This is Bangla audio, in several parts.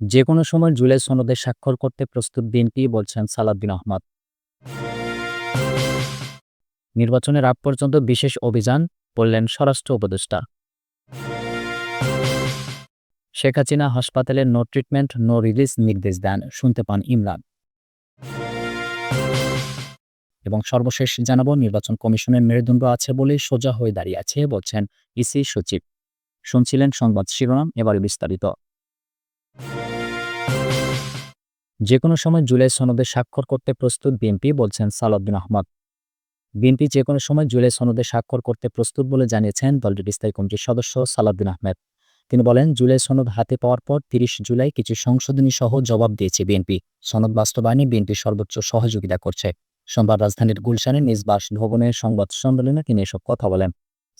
যে কোনো সময় জুলাই সনদে স্বাক্ষর করতে প্রস্তুত বিএনপি বলছেন সালাদ্দিন আহমদ। নির্বাচনের আগ পর্যন্ত বিশেষ অভিযান বললেন স্বরাষ্ট্র উপদেষ্টা। শেখ হাসিনা হাসপাতালে নো ট্রিটমেন্ট, নো রিলিজ নির্দেশ দেন, শুনতে পান ইমরান। এবং সর্বশেষ জানাব, নির্বাচন কমিশনের মেরুদণ্ড আছে বলে সোজা হয়ে দাঁড়িয়ে আছে, বলছেন ইসি সচিব। শুনছিলেন সংবাদ শিরোনাম, এবারে বিস্তারিত। যে কোনো সময় জুলাই সনদে স্বাক্ষর করতে প্রস্তুত বিএনপি বলছেন সালাউদ্দিন আহমদ। বিএনপি যে কোনো সময় জুলাই সনদে স্বাক্ষর করতে প্রস্তুত বলে জানিয়েছেন দলটির স্থায়ী কমিটির সদস্য সালাউদ্দিন আহমেদ। তিনি বলেন, জুলাই সনদ হাতে পাওয়ার পর তিরিশ জুলাই কিছু সংশোধনী সহ জবাব দিয়েছে বিএনপি। সনদ বাস্তবায়নে বিএনপি সর্বোচ্চ সহযোগিতা করছে। সোমবার রাজধানীর গুলশানে নিজ বাসভবনের সংবাদ সম্মেলনে তিনি এসব কথা বলেন।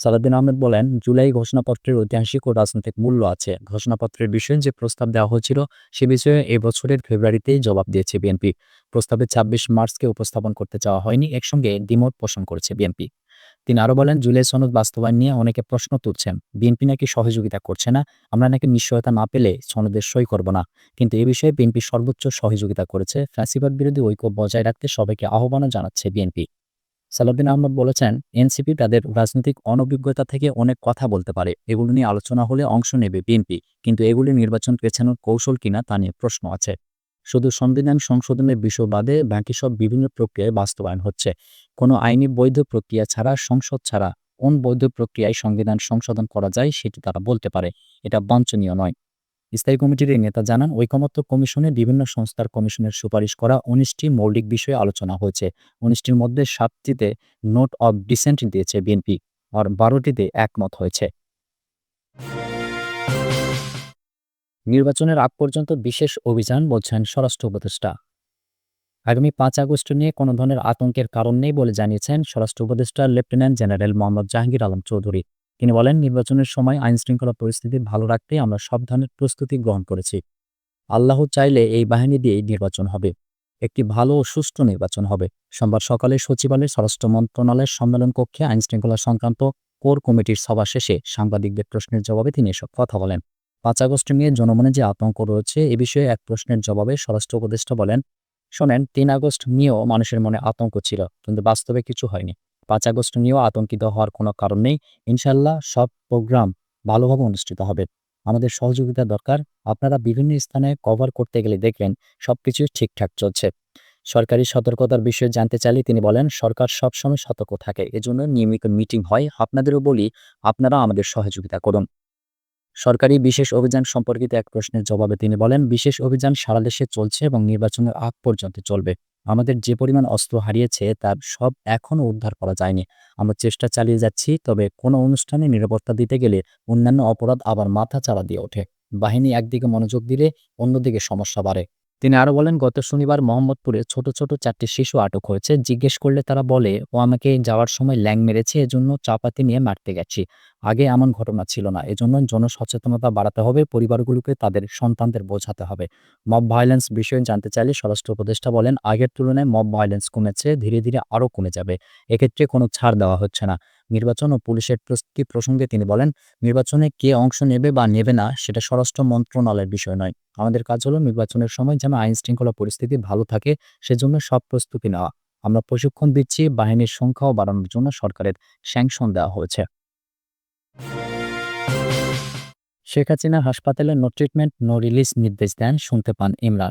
সালাউদ্দিন আহমেদ বলেন, জুলাই ঘোষণাপত্রের ঐতিহাসিক ও রাজনৈতিক মূল্য আছে। ঘোষণাপত্রের বিষয়ে যে প্রস্তাব দেওয়া হয়েছিল, সে বিষয়ে এ বছরের ফেব্রুয়ারিতেই জবাব দিয়েছে বিএনপি। প্রস্তাবে ছাব্বিশ মার্চকে উপস্থাপন করতে চাওয়া হয়নি, একসঙ্গে দ্বিমত পোষণ করেছে বিএনপি। তিনি আরও বলেন, জুলাই সনদ বাস্তবায়ন নিয়ে অনেকে প্রশ্ন তুলছেন, বিএনপি নাকি সহযোগিতা করছে না? আমরা নাকি নিশ্চয়তা না পেলে সনদের সই করব না। কিন্তু এ বিষয়ে বিএনপি সর্বোচ্চ সহযোগিতা করেছে, ফ্যাসিবাদ বিরোধী ঐক্য বজায় রাখতে সবাইকে আহ্বানও জানাচ্ছে বিএনপি। সালাউদ্দিন আহমদ বলেছেন, এনসিপি তাদের রাজনৈতিক অনভিজ্ঞতা থেকে অনেক কথা বলতে পারে। এগুলো নিয়ে আলোচনা হলে অংশ নেবে বিএনপি, কিন্তু এগুলি নির্বাচন পেছানোর কৌশল কিনা তা নিয়ে প্রশ্ন আছে। শুধু সংবিধান সংশোধনের বিষয় বাদে বাকি সব বিভিন্ন প্রক্রিয়ায় বাস্তবায়ন হচ্ছে। কোনো আইনি বৈধ প্রক্রিয়া ছাড়া, সংসদ ছাড়া কোন বৈধ প্রক্রিয়ায় সংবিধান সংশোধন করা যায় সেটি তারা বলতে পারে। এটা বাঞ্ছনীয় নয়। স্থায়ী কমিটির নেতা জানান, ঐকমত্য কমিশনে বিভিন্ন সংস্থার কমিশনের সুপারিশ করা উনিশটি মৌলিক বিষয়ে আলোচনা হয়েছে। উনিশটির মধ্যে সাতটিতে নোট অব ডিসেন্ট দিয়েছে বিএনপি, আর বারোটিতে একমত হয়েছে। নির্বাচনের আগ পর্যন্ত বিশেষ অভিযান বলছেন স্বরাষ্ট্র উপদেষ্টা। আগামী পাঁচ আগস্ট নিয়ে কোনো ধরনের আতঙ্কের কারণ নেই বলে জানিয়েছেন স্বরাষ্ট্র উপদেষ্টা লেফটেন্যান্ট জেনারেল মোহাম্মদ জাহাঙ্গীর আলম চৌধুরী। তিনি বলেন, নির্বাচনের সময় আইন শৃঙ্খলা পরিস্থিতি ভালো রাখতে আমরা সব ধরনের প্রস্তুতি গ্রহণ করেছি। আল্লাহ চাইলে এই বাহিনী দিয়েই নির্বাচন হবে। একটি ভালো ও সুষ্ঠু নির্বাচন হবে। সোমবার সকালে সচিবালয়ের স্বরাষ্ট্র মন্ত্রণালয়ের সম্মেলন কক্ষে আইন শৃঙ্খলা সংক্রান্ত কোর কমিটির সভা শেষে সাংবাদিকদের প্রশ্নের জবাবে তিনি এসব কথা বলেন। পাঁচ আগস্ট নিয়ে জনমনে যে আতঙ্ক রয়েছে, এ বিষয়ে এক প্রশ্নের জবাবে স্বরাষ্ট্র উপদেষ্টা বলেন, শোনেন, তিন আগস্ট নিয়েও মানুষের মনে আতঙ্ক ছিল, কিন্তু বাস্তবে কিছু হয়নি। পাঁচ আগস্ট নিয়েও আতঙ্কিত হওয়ার কোনো কারণ নেই। ইনশাল্লাহ সব প্রোগ্রাম ভালোভাবে অনুষ্ঠিত হবে। আমাদের সহযোগিতা দরকার। আপনারা বিভিন্ন স্থানে কভার করতে গেলে দেখবেন সবকিছু ঠিকঠাক চলছে। সরকারি সতর্কতার বিষয়ে জানতে চাইলে তিনি বলেন, সরকার সবসময় সতর্ক থাকে। এজন্য নিয়মিত মিটিং হয়। আপনাদেরও বলি, আপনারা আমাদের সহযোগিতা করুন। সরকারি বিশেষ অভিযান সম্পর্কিত এক প্রশ্নের জবাবে তিনি বলেন, বিশেষ অভিযান সারা দেশে চলছে এবং নির্বাচনের আগ পর্যন্ত চলবে। আমাদের যে পরিমাণ অস্ত্র হারিয়েছে, তার সব এখনও উদ্ধার করা যায়নি। আমরা চেষ্টা চালিয়ে যাচ্ছি, তবে কোনো অনুষ্ঠানে নিরাপত্তা দিতে গেলে অন্যান্য অপরাধ আবার মাথা চাড়া দিয়ে ওঠে। বাহিনী একদিকে মনোযোগ দিলে, অন্যদিকে সমস্যা বাড়ে। তিনি আরও বলেন, গত শনিবার মোহাম্মদপুরে ছোট ছোট চারটি শিশু আটক হয়েছে। জিজ্ঞেস করলে তারা বলে, ও আমাকে যাওয়ার সময় ল্যাং মেরেছে, এজন্য চাপাতি নিয়ে মারতে গেছি। আগে এমন ঘটনা ছিল না। এজন্য জনসচেতনতা বাড়াতে হবে, পরিবারগুলোকে তাদের সন্তানদের বোঝাতে হবে। মব ভায়োলেন্স বিষয়ে জানতে চাইলে স্বরাষ্ট্র উপদেষ্টা বলেন, আগের তুলনায় মব ভায়োলেন্স কমেছে, ধীরে ধীরে আরও কমে যাবে। এক্ষেত্রে কোনো ছাড় দেওয়া হচ্ছে না। নির্বাচন ও পুলিশের প্রস্তুতি প্রসঙ্গে তিনি বলেন, নির্বাচনে কে অংশ নেবে বা নেবে না সেটা স্বরাষ্ট্র মন্ত্রণালয়ের বিষয় নয়। আমাদের কাজ হলো নির্বাচনের সময় যেন আইন শৃঙ্খলা পরিস্থিতি ভালো থাকে, সেজন্য সব প্রস্তুতি নেওয়া। আমরা প্রশিক্ষণ দিচ্ছি, বাহিনীর সংখ্যাও বাড়ানোর জন্য সরকারের স্যাংশন দেওয়া হয়েছে। শেখ হাসিনা হাসপাতালে নো ট্রিটমেন্ট নো রিলিজ নির্দেশ দেন, শুনতে পান ইমরা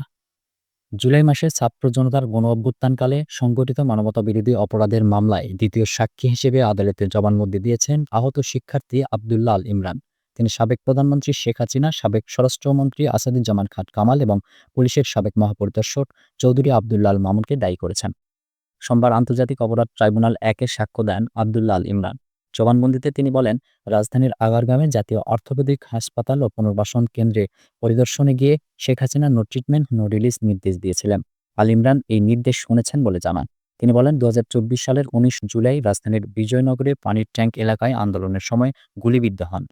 জুলাই মাসে ছাত্র জনতার গণ অভ্যুত্থানকালে সংগঠিত মানবতা বিরোধী অপরাধের মামলায় দ্বিতীয় সাক্ষী হিসেবে আদালতে জবানবন্দি দিয়েছেন আহত শিক্ষার্থী আবদুল্লাহ আল ইমরান। তিনি সাবেক প্রধানমন্ত্রী শেখ হাসিনা, সাবেক স্বরাষ্ট্রমন্ত্রী আসাদুজ্জামান খান কামাল এবং পুলিশের সাবেক মহাপরিদর্শক চৌধুরী আবদুল্লাহ আল মামুনকে দায়ী করেছেন। সোমবার আন্তর্জাতিক অপরাধ ট্রাইব্যুনাল একে সাক্ষ্য দেন আবদুল্লাহ আল ইমরান। জবানবন্দিতে তিনি বলেন, রাজধানীর আগারগামে জাতীয় অর্থোপেডিক হাসপাতাল ও পুনর্বাসন কেন্দ্রে পরিদর্শনে গিয়ে Sheikh Hasina no treatment, no release নির্দেশ দিয়েছিলেন। আল ইমরান এই নির্দেশ শুনেছেন বলে জানান। তিনি বলেন দু হাজার চব্বিশ সালের উনিশ জুলাই রাজধানীর বিজয়নগরে পানির ট্যাঙ্ক এলাকায় আন্দোলনের সময় গুলিবিদ্ধ হন।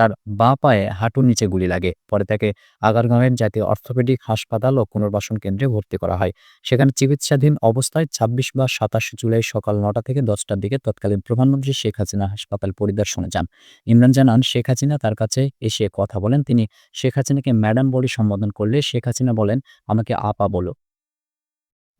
তার বাঁ পায়ে হাঁটুর নিচে গুলি লাগে। পরে তাকে আগারগাঁওয়ের জাতীয় অর্থোপেডিক হাসপাতাল ও পুনর্বাসন কেন্দ্রে ভর্তি করা হয়। সেখানে চিকিৎসাধীন অবস্থায় ছাব্বিশ বা সাতাশ জুলাই সকাল নটা থেকে দশটার দিকে তৎকালীন প্রধানমন্ত্রী শেখ হাসিনা হাসপাতাল পরিদর্শনে যান। ইমরান জানান, শেখ হাসিনা তার কাছে এসে কথা বলেন। তিনি শেখ হাসিনাকে ম্যাডাম বলে সম্বোধন করলে শেখ হাসিনা বলেন, আমাকে আপা বলো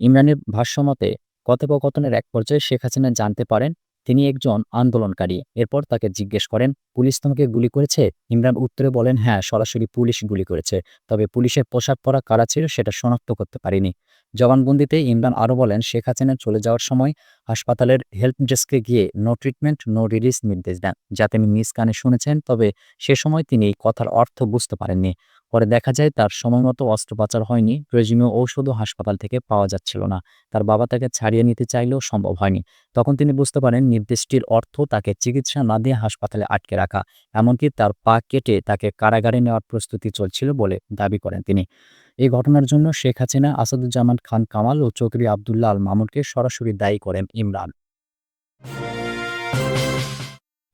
ইমরানের ভাষ্যমতে কথোপকথনের এক পর্যায়ে শেখ হাসিনা জানতে পারেন তিনি একজন আন্দোলনকারী। এরপর তাকে জিজ্ঞেস করেন, পুলিশ তোমাকে গুলি করেছে? ইমরান উত্তরে বলেন হ্যাঁ সরাসরি পুলিশ গুলি করেছে। তবে পুলিশের পোশাক পরা কারা ছিল সেটা শনাক্ত করতে পারিনি। জবানবন্দিতে ইমরান আরও বলেন, শেখ হাসিনা চলে যাওয়ার সময় হাসপাতালের হেল্প ডেস্কে গিয়ে নো ট্রিটমেন্ট, নো রিলিজ নির্দেশ দেন। যাতে তিনি মিস কানে শুনেছেন, তবে সে সময় তিনি কথার অর্থ বুঝতে পারেননি। পরে দেখা যায় তার সময়মতো অস্ত্রোপচার হয়নি, প্রয়োজনীয় ঔষধও হাসপাতাল থেকে পাওয়া যাচ্ছিল না। তার বাবা তাকে ছাড়িয়ে নিতে চাইলেও সম্ভব হয়নি। তখন তিনি বুঝতে পারেন নির্দেশটির অর্থ তাকে চিকিৎসা না দিয়ে হাসপাতালে আটকে রাখা, এমনকি তার পা কেটে তাকে কারাগারে নেওয়ার প্রস্তুতি চলছিল বলে দাবি করেন তিনি। এই ঘটনার জন্য শেখ হাসিনা, আসাদুজ্জামান খান কামাল ও চৌধুরী আবদুল্লাহ আল মামুনকে সরাসরি দায়ী করেন ইমরান।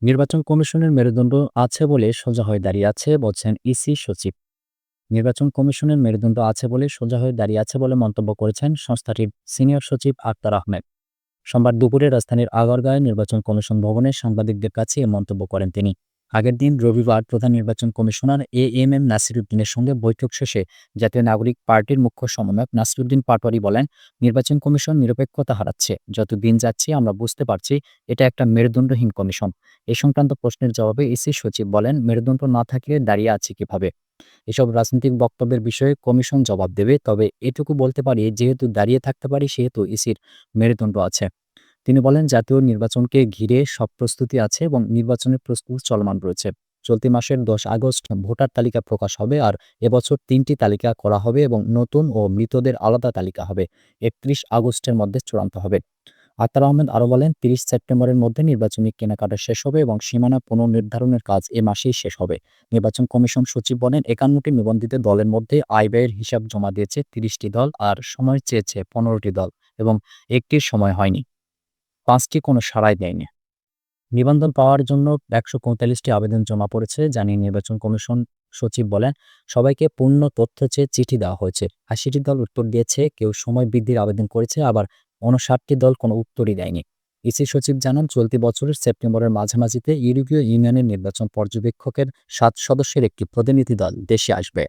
নির্বাচন কমিশনের মেরুদণ্ড আছে বলে সোজা হয়ে দাঁড়িয়ে আছে বলছেন ইসি সচিব। নির্বাচন কমিশনের মেরুদণ্ড আছে বলে সোজা হয়ে দাঁড়িয়ে আছে বলে মন্তব্য করেছেন সংস্থাটির সিনিয়র সচিব আক্তার আহমেদ। সোমবার দুপুরে রাজধানীর আগারগাঁয়ে নির্বাচন কমিশন ভবনে সাংবাদিকদের কাছে এ মন্তব্য করেন তিনি। আগের দিন রবিবার প্রধান নির্বাচন কমিশনার এ এম এম নাসিরুদ্দিনের সঙ্গে বৈঠক শেষে জাতীয় নাগরিক পার্টির মুখ্য সমন্বয়ক নাসিরুদ্দিন পাটোয়ারি বলেন, নির্বাচন কমিশন নিরপেক্ষতা হারাচ্ছে। যত দিন যাচ্ছে আমরা বুঝতে পারছি এটা একটা মেরুদণ্ডহীন কমিশন। এ সংক্রান্ত প্রশ্নের জবাবে ইসি সচিব বলেন, মেরুদণ্ড না থাকলে দাঁড়িয়ে আছে কীভাবে? এসব রাজনৈতিক বক্তব্যের বিষয়ে কমিশন জবাব দেবে। তবে এটুকু বলতে পারি, যেহেতু দাঁড়িয়ে থাকতে পারি, সেহেতু ইসির মেরুদণ্ড আছে। তিনি বলেন, জাতীয় নির্বাচনকে ঘিরে সব প্রস্তুতি আছে এবং নির্বাচনের প্রস্তুতি চলমান রয়েছে। চলতি মাসের দশ আগস্ট ভোটার তালিকা প্রকাশ হবে আর এবছর তিনটি তালিকা করা হবে এবং নতুন ও মৃতদের আলাদা তালিকা হবে। একত্রিশ আগস্টের মধ্যে চূড়ান্ত হবে। আক্তার আহমেদ আরও বলেন, তিরিশ সেপ্টেম্বরের মধ্যে নির্বাচনী কেনাকাটা শেষ হবে এবং সীমানা পুনর্নির্ধারণের কাজ এ মাসেই শেষ হবে। নির্বাচন কমিশন সচিব বলেন, একান্নটি নিবন্ধিত দলের মধ্যে আয় ব্যয়ের হিসাব জমা দিয়েছে তিরিশটি দল আর সময় চেয়েছে পনেরোটি দল এবং একটির সময় হয়নি। পাঁচটি কোনো সাড়াই দেয়নি। নিবন্ধন পাওয়ার জন্য একশো পঁয়তাল্লিশটি আবেদন জমা পড়েছে জানিয়ে নির্বাচন কমিশন সচিব বলেন, সবাইকে পূর্ণ তথ্য চেয়ে চিঠি দেওয়া হয়েছে। আশিটি দল উত্তর দিয়েছে, কেউ সময় বৃদ্ধির আবেদন করেছে, আবার উনষাটটি দল কোনো উত্তরই দেয়নি। ইসি সচিব জানান, চলতি বছরের সেপ্টেম্বরের মাঝামাঝিতে ইউরোপীয় ইউনিয়নের নির্বাচন পর্যবেক্ষকের সাত সদস্যের একটি প্রতিনিধি দল দেশে আসবে।